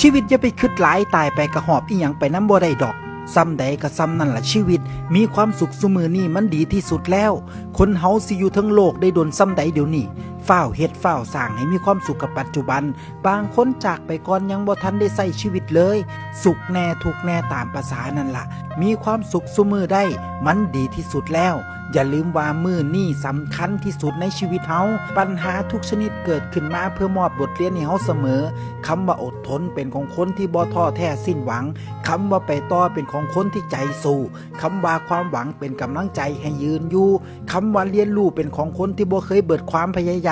ชีวิตอย่าไปคิดหลายตายไปกระหอบอีหยังไปน้ำบ่ได้ดอก ซ้ำใดก็ซ้ำนั่นละชีวิต มีความสุขสุมือนี่มันดีที่สุดแล้ว คนเฮาสิอยู่ทั้งโลกได้โดนซ้ำใดเดี๋ยวนี้ ฝ้าเฮ็ดเฝ้าสร้างให้มีความสุขกับปัจจุบัน บางคนจากไปก่อนยังบ่ทันได้ใส่ชีวิตเลย สุขแน่ทุกแน่ตามภาษานั่นละมีความสุขสุมือได้ มันดีที่สุดแล้ว อย่าลืมว่ามือนี่สำคัญที่สุดในชีวิตเฮาปัญหาทุกชนิดเกิดขึ้นมาเพื่อมอบบทเรียนให้เฮาเสมอคำว่าอดทนเป็นของคนที่บ่ท้อแท้สิ้นหวังคำว่าไปต่อเป็นของคนที่ใจสู้คำว่าความหวังเป็นกำลังใจให้ยืนอยู่คำว่าเรียนรู้เป็นของคนที่บ่เคยเบิดความพยาย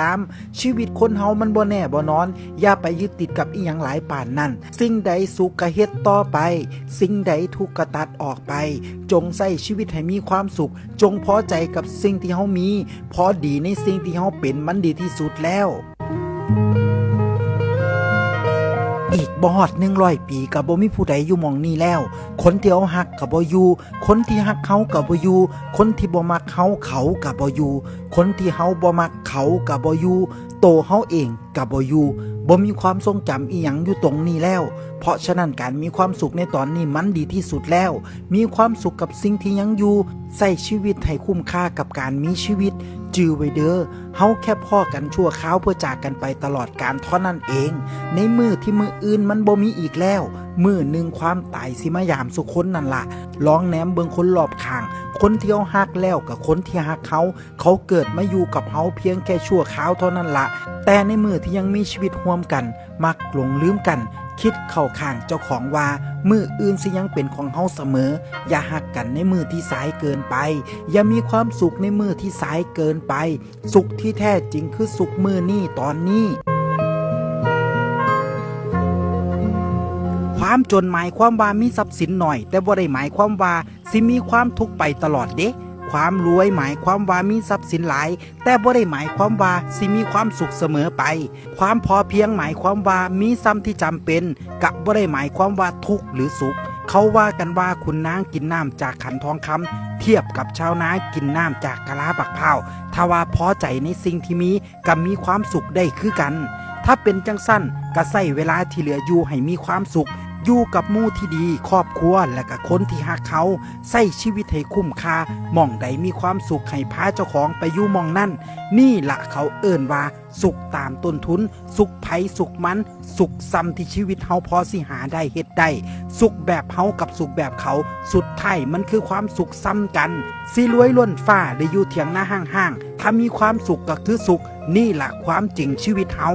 ามชีวิตคนเฮามันบ่แน่บ่นอน อย่าไปยึดติดกับอีหยังหลายป่านนั่น สิ่งใดสุขก็เฮ็ดต่อไป สิ่งใดทุกข์ก็ตัดออกไป จงใส่ชีวิตให้มีความสุข จงพอใจกับสิ่งที่เฮามี พอดีในสิ่งที่เฮาเป็นมันดีที่สุดแล้ว อีกบอดหนึ่งร้อยปีกับบ่มีผู้ใดอยู่มองนี้แล้ว คนที่เอาหักกับบ่อยู่คนที่หักเขากับบ่อยู่คนที่บ่มักเขาเขากับบ่อยู่คนที่เฮาบ่มักเขากับบ่อยู่โตเฮาเองกับบ่อยู่บ่มีความทรงจำอีหยังอยู่ตรงนี้แล้ว เพราะฉะนั้นการมีความสุขในตอนนี้มันดีที่สุดแล้ว มีความสุขกับสิ่งที่ยังอยู่ใส่ชีวิตให้คุ้มค่ากับการมีชีวิต จือไว้เด้อเฮาแค่พ่อกันชั่วคราวเพื่อจากกันไปตลอดการเท่านั้นเอง ในมือที่มืออื่นมันบ่มีอีกแล้ว มือหนึ่งความตายสิมายามสุคนนั่นละลองแหนมเบิงคนรอบข้าง คนที่เขาฮักแล้วกับคนที่ฮักเขา เขาเกิดมาอยู่กับเฮาเพียงแค่ชั่วคราวเท่านั้นละแต่ในมือที่ยังมีชีวิตร่วมกัน มักหลงลืมกัน คิดเข้าข้างเจ้าของว่า มืออื่นสิยังเป็นของเฮาเสมอ อย่าหักกันในมือที่สายเกินไป อย่ามีความสุขในมือที่สายเกินไป สุขที่แท้จริงคือสุขมือนี่ตอนนี้ ความจนหมายความว่ามีทรัพย์สินหน่อย แต่บ่ได้หมายความว่าสิมีความทุกข์ไปตลอดเด้ความรวยหมายความว่ามีทรัพย์สินหลาย แต่บ่ได้หมายความว่าสิมีความสุขเสมอไป ความพอเพียงหมายความว่ามีซ้ำที่จำเป็นกะบ่ได้หมายความว่าทุกข์หรือสุข เขาว่ากันว่าคุณนางกินน้ำจากขันทองคำเทียบกับชาวนากินน้ำจากกะลาบักพร้าวถ้าว่าพอใจในสิ่งที่มีกับมีความสุขได้คือกัน ถ้าเป็นจังสั้นก็ใส่เวลาที่เหลืออยู่ให้มีความสุข อยู่กับมู่ที่ดีครอบครัวและก็คนที่หักเขาใส่ชีวิตให้คุ้มค่าหม่องใดมีความสุขให้พาเจ้าของไปอยู่หมองนั่น นี่ละเขาเอิ่นว่า สุขตามต้นทุน สุขไผสุขมัน สุขซ้ำที่ชีวิตเฮาพอสิหาได้เฮ็ดได้ สุขแบบเฮากับสุขแบบเขา สุดท้ายมันคือความสุขซ้ำกันสิรวยล้นฟ้าได้อยู่เถียงหน้าห้างๆถ้ามีความสุขก็คือสุข นี่ละความจริงชีวิตเฮา